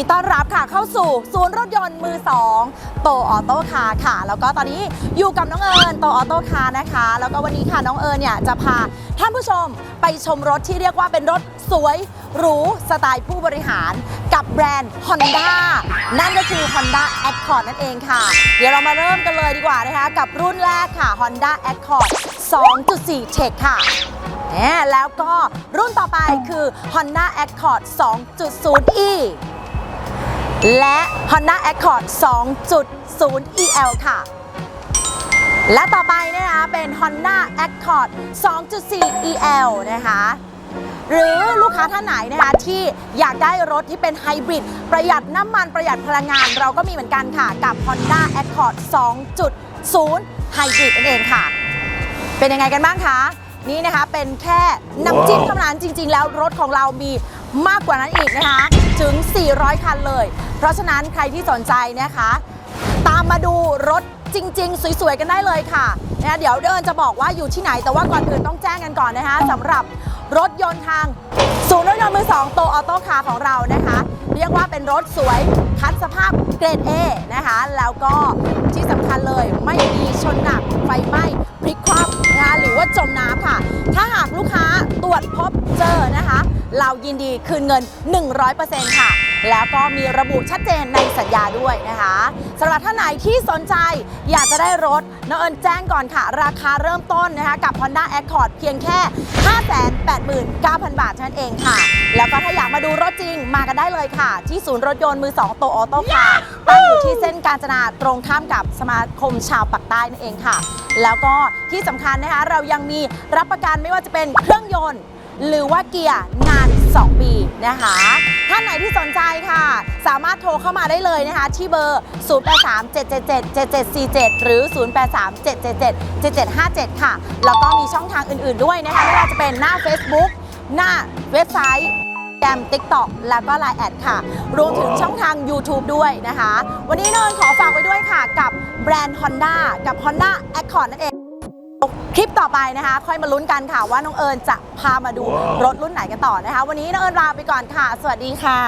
อนนี้ยินดีต้อนรับค่ะเข้าสู่ศูนย์รถยนต์มือ2โตออโต้คาร์ค่ะ แล้วก็ตอนนี้อยู่กับน้องเอิญโตออโต้คาร์นะคะ แล้วก็วันนี้ค่ะน้องเอิญเนี่ยจะพาท่านผู้ชมไปชมรถที่เรียกว่าเป็นรถสวยหรูสไตล์ผู้บริหารกับแบรนด์ Honda นั่นก็คือ Honda Accord นั่นเองค่ะ เดี๋ยวเรามาเริ่มกันเลยดีกว่านะคะ กับรุ่นแรกค่ะ Honda Accord 2.4 Tech ค่ะแล้วก็รุ่นต่อไปคือ Honda Accord 2.0e และ Honda Accord 2.0 EL ค่ะ และต่อไปเนยนะคะเป็น Honda Accord 2.4 EL นะคะหรือลูกค้าท่านไหนนะคะที่อยากได้รถที่เป็นไฮบริดประหยัดน้ำมันประหยัดพลังงาน เราก็มีเหมือนกันค่ะ กับ Honda Accord 2.0 Hybrid นั่นเองค่ะ เป็นยังไงกันบ้างคะ นี่นะคะเป็นแค่น้ำจิ้มเท่านั้นจริง ๆ แล้วรถของเรามี มากกว่านั้นอีกนะคะ ถึง 400 คันเลย เพราะฉะนั้นใครที่สนใจนะคะ ตามมาดูรถจริง ๆ สวย ๆ กันได้เลยค่ะนะเดี๋ยวเดินจะบอกว่าอยู่ที่ไหนแต่ว่าก่อนอื่นต้องแจ้งกันก่อนนะคะสำหรับรถยนต์ทางศูนย์รถยนต์มือสองโตออโต้คาของเรานะคะ เรียกว่าเป็นรถสวยคัดสภาพเกรด A นะคะ แล้วก็ที่สำคัญเลยไม่มีชนหนักไฟไหม้พลิกคว่ำนะคะหรือว่าจมน้ำค่ะ ถ้าหากลูกค้าตรวจพบเจอนะคะ เรายินดีคืนเงิน 100%ค่ะ แล้วก็มีระบุชัดเจนในสัญญาด้วยนะคะสำหรับท่านไหนที่สนใจอยากจะได้รถน้องเอิญแจ้งก่อนค่ะ ราคาเริ่มต้นนะคะกับ Honda Accord เพียงแค่ 589,000 บาทเท่านั้นเองค่ะ แล้วก็ถ้าอยากมาดูรถจริงมากันได้เลยค่ะ ที่ศูนย์รถยนต์มือ 2 โตออโต้ค่ะตั้งอยู่ที่เส้นกาญจนาตรงข้ามกับสมาคมชาวปักใต้นั่นเองค่ะ แล้วก็ที่สำคัญนะคะเรายังมีรับประกันไม่ว่าจะเป็นเครื่องยนต์ หรือว่าเกียร์นาน 2 ปีนะคะ ท่านไหนที่สนใจค่ะ สามารถโทรเข้ามาได้เลยนะคะ ที่เบอร์ 0837777747 หรือ 0837777757 ค่ะ แล้วก็มีช่องทางอื่นๆด้วยนะคะไม่ว่าจะเป็นหน้า Facebook หน้าเว็บไซต์แกม TikTok แล้วก็ Line แอดค่ะ รวมถึงช่องทาง YouTube ด้วยนะคะ วันนี้เนขอฝากไว้ด้วยค่ะ กับแบรนด์ Honda กับ Honda Accord นั่นเอง คลิปต่อไปนะคะ ค่อยมาลุ้นกันค่ะว่าน้องเอิญจะพามาดูรถรุ่นไหนกันต่อนะคะ วันนี้น้องเอิญลาไปก่อนค่ะ สวัสดีค่ะ